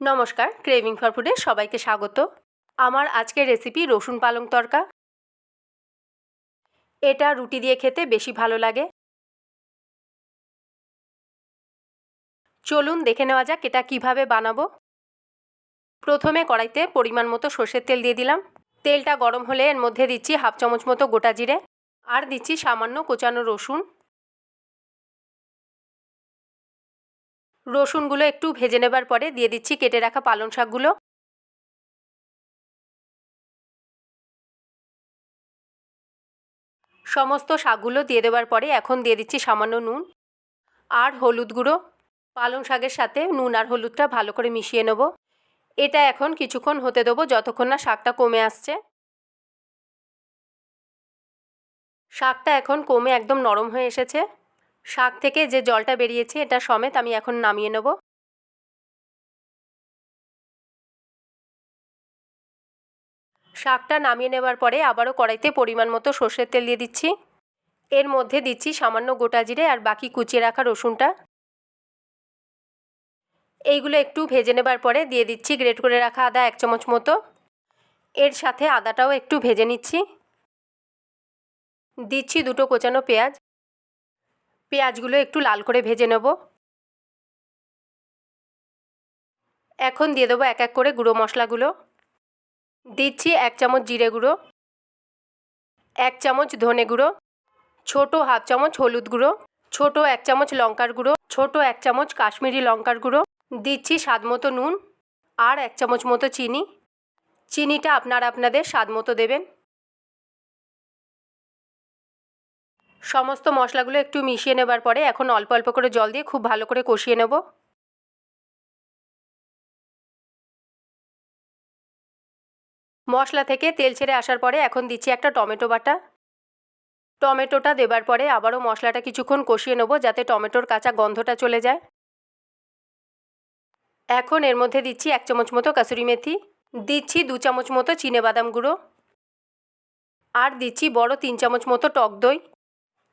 নমস্কার craving for ফুডে সবাইকে স্বাগত। আমার আজকের রেসিপি রসুন পালং তরকা। এটা রুটি দিয়ে খেতে বেশি ভালো লাগে। চলুন দেখে নেওয়া যাক এটা কীভাবে বানাবো। প্রথমে কড়াইতে পরিমাণ মতো সর্ষের তেল দিয়ে দিলাম। তেলটা গরম হলে এর মধ্যে দিচ্ছি হাফ চামচ মতো গোটা জিরে। আর দিচ্ছি সামান্য কোচানো রসুন। রসুনগুলো একটু ভেজে নেবার পরে দিয়ে দিচ্ছি কেটে রাখা পালং শাকগুলো। সমস্ত শাকগুলো দিয়ে দেওয়ার পরে এখন দিয়ে দিচ্ছি সামান্য নুন আর হলুদ গুঁড়ো। পালং শাকের সাথে নুন আর হলুদটা ভালো করে মিশিয়ে নেব। এটা এখন কিছুক্ষণ হতে দেবো যতক্ষণ না শাকটা কমে আসছে। শাকটা এখন কমে একদম নরম হয়ে এসেছে। শাক থেকে যে জলটা বেরিয়েছে এটা সমেত আমি এখন নামিয়ে নেব। শাকটা নামিয়ে নেবার পরে আবারও কড়াইতে পরিমাণ মতো সর্ষের তেল দিয়ে দিচ্ছি। এর মধ্যে দিচ্ছি সামান্য গোটা জিরে আর বাকি কুচিয়ে রাখা রসুনটা। এইগুলো একটু ভেজে নেবার পরে দিয়ে দিচ্ছি গ্রেট করে রাখা আদা এক চামচ মতো। এর সাথে আদাটাও একটু ভেজে নিচ্ছি। দিচ্ছি দুটো কোচানো পেঁয়াজ। পেঁয়াজগুলো একটু লাল করে ভেজে নেব। এখন দিয়ে দেবো এক এক করে গুঁড়ো মশলাগুলো। দিচ্ছি এক চামচ জিরে গুঁড়ো, এক চামচ ধনে গুঁড়ো, ছোটো হাফ চামচ হলুদ গুঁড়ো, ছোটো এক চামচ লঙ্কার গুঁড়ো, ছোটো এক চামচ কাশ্মীরি লঙ্কার গুঁড়ো, দিচ্ছি স্বাদ মতো নুন আর এক চামচ মতো চিনি। চিনিটা আপনারা আপনাদের স্বাদ মতো দেবেন। সমস্ত মশলাগুলো একটু মিশিয়ে নেবার পরে এখন অল্প অল্প করে জল দিয়ে খুব ভালো করে কষিয়ে নেব। মশলা থেকে তেল ছেড়ে আসার পরে এখন দিচ্ছি একটা টমেটো বাটা। টমেটোটা দেবার পরে আবারও মশলাটা কিছুক্ষণ কষিয়ে নেব যাতে টমেটোর কাঁচা গন্ধটা চলে যায়। এখন এর মধ্যে দিচ্ছি এক চামচ মতো কাসুরি মেথি, দিচ্ছি দু চামচ মতো চিনে বাদাম গুঁড়ো, আর দিচ্ছি বড় তিন চামচ মতো টক দই।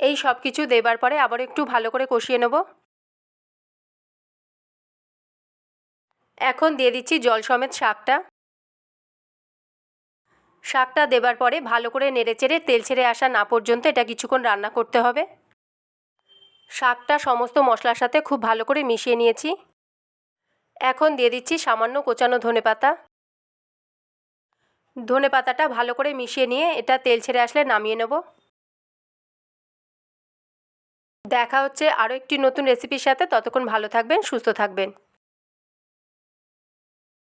এই সব কিছু দেবার পরে আবার একটু ভালো করে কষিয়ে নেব। এখন দিয়ে দিচ্ছি জল সমেত শাকটা। শাকটা দেবার পরে ভালো করে নেড়েচেড়ে তেল ছেড়ে আসা না পর্যন্ত এটা কিছুক্ষণ রান্না করতে হবে। শাকটা সমস্ত মশলার সাথে খুব ভালো করে মিশিয়ে নিয়েছি। এখন দিয়ে দিচ্ছি সামান্য কোচানো ধনে পাতা। ধনে পাতাটা ভালো করে মিশিয়ে নিয়ে এটা তেল ছেড়ে আসলে নামিয়ে নেব। দেখা হচ্ছে আরও একটি নতুন রেসিপির সাথে। ততক্ষণ ভালো থাকবেন সুস্থ থাকবেন।